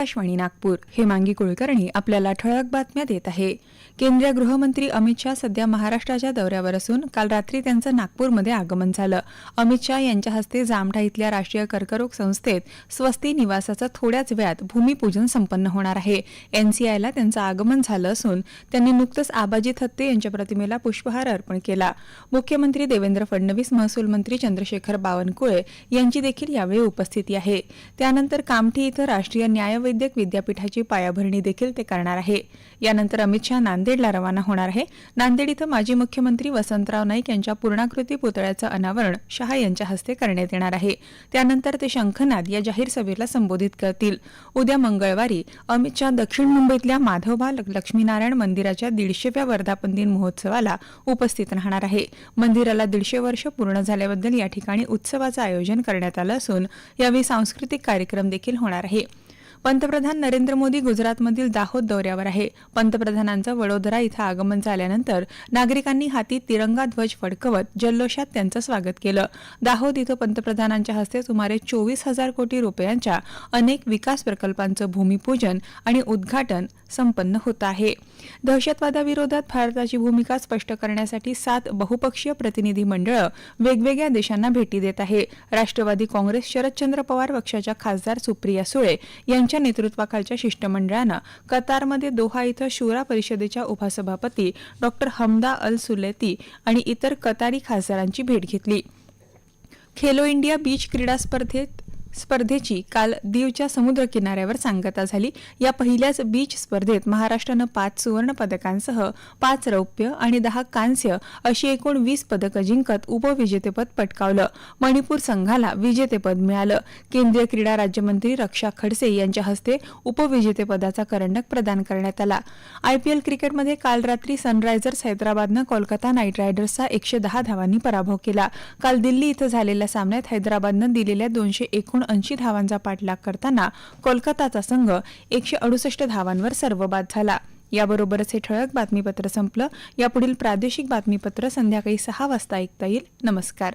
आकाशवाणी नागपूर. हेमांगी कुलकर्णी आपल्याला ठळक बातम्या देत आहे. केंद्रीय गृहमंत्री अमित शहा सध्या महाराष्ट्राच्या दौऱ्यावर असून काल रात्री त्यांचं नागपूरमध्ये आगमन झालं. अमित शहा यांच्या हस्ते जामठा इथल्या राष्ट्रीय कर्करोग संस्थेत स्वस्ती निवासाचं थोड्याच वेळात भूमिपूजन संपन्न होणार आहे. एनसीआयला त्यांचं आगमन झालं असून त्यांनी नुकतंच आबाजी थत्ते यांच्या प्रतिमेला पुष्पहार अर्पण केला. मुख्यमंत्री देवेंद्र फडणवीस महसूल मंत्री चंद्रशेखर बावनकुळे यांची देखील यावेळी उपस्थिती आहे. त्यानंतर कामठी इथं राष्ट्रीय न्यायवैद्यक विद्यापीठाची पायाभरणी देखील ते करणार आहे. यानंतर अमित शहा नांदेडला रवाना होणार आहे. नांदेड इथं माजी मुख्यमंत्री वसंतराव नाईक यांच्या पूर्णाकृती पुतळ्याचं अनावरण शहा यांच्या हस्ते करण्यात येणार आहे. त्यानंतर ते शंखनाद या जाहीर सभेला संबोधित करतील. उद्या मंगळवारी अमित शहा दक्षिण मुंबईतल्या माधवबा लक्ष्मीनारायण मंदिराच्या दीडशेव्या वर्धापन दिन महोत्सवाला उपस्थित राहणार आहे. मंदिराला दीडशे वर्ष पूर्ण झाल्याबद्दल या ठिकाणी उत्सवाचं आयोजन करण्यात आलं असून यावेळी सांस्कृतिक कार्यक्रम देखील होणार आहे. पंतप्रधान नरेंद्र मोदी गुजरातमधील दाहोद दौऱ्यावर आहे. पंतप्रधानांचं वडोदरा इथं आगमन झाल्यानंतर नागरिकांनी हाती तिरंगा ध्वज फडकवत जल्लोषात त्यांचं स्वागत केलं. दाहोद इथं पंतप्रधानांच्या हस्ते सुमारे चोवीस हजार कोटी रुपयांच्या अनेक विकास प्रकल्पांचं भूमिपूजन आणि उद्घाटन संपन्न होत आहे. दहशतवादाविरोधात भारताची भूमिका स्पष्ट करण्यासाठी सात बहुपक्षीय प्रतिनिधी मंडळं वेगवेगळ्या देशांना भेटी देत आहे. राष्ट्रवादी काँग्रेस शरदचंद्र पवार पक्षाच्या खासदार सुप्रिया सुळे यांच्या नेतृत्वाखालच्या शिष्टमंडळानं कतारमध्ये दोहा इथं शुरा परिषदेच्या उपसभापती डॉक्टर हमदा अल सुलेती आणि इतर कतारी खासदारांची भेट घेतली. खेलो इंडिया बीच क्रीडा स्पर्धेत स्पर्धेची काल दीवच्या समुद्र किनाऱ्यावर सांगता झाली. या पहिल्याच बीच स्पर्धेत महाराष्ट्रानं पाच सुवर्ण पदकांसह पाच रौप्य आणि दहा कांस्य अशी एकूण वीस पदकं जिंकत उपविजेतेपद पटकावलं. मणिपूर संघाला विजेतेपद मिळालं. केंद्रीय क्रीडा राज्यमंत्री रक्षा खडसे यांच्या हस्ते उपविजेतेपदाचा करंडक प्रदान करण्यात आला. आयपीएल क्रिकेटमध्ये काल रात्री सनरायझर्स हैदराबादनं कोलकाता नाईट रायडर्सचा एकशे दहा धावांनी पराभव केला. काल दिल्ली इथं झालेल्या सामन्यात हैदराबादनं दिलेल्या दोनशे एकूण ऐंशी धावांचा पाठलाग करताना कोलकाताचा संघ एकशे अडुसष्ट धावांवर सर्वबाद झाला. याबरोबरच हे ठळक बातमीपत्र संपलं. यापुढील प्रादेशिक बातमीपत्र संध्याकाळी सहा वाजता ऐकता येईल. नमस्कार.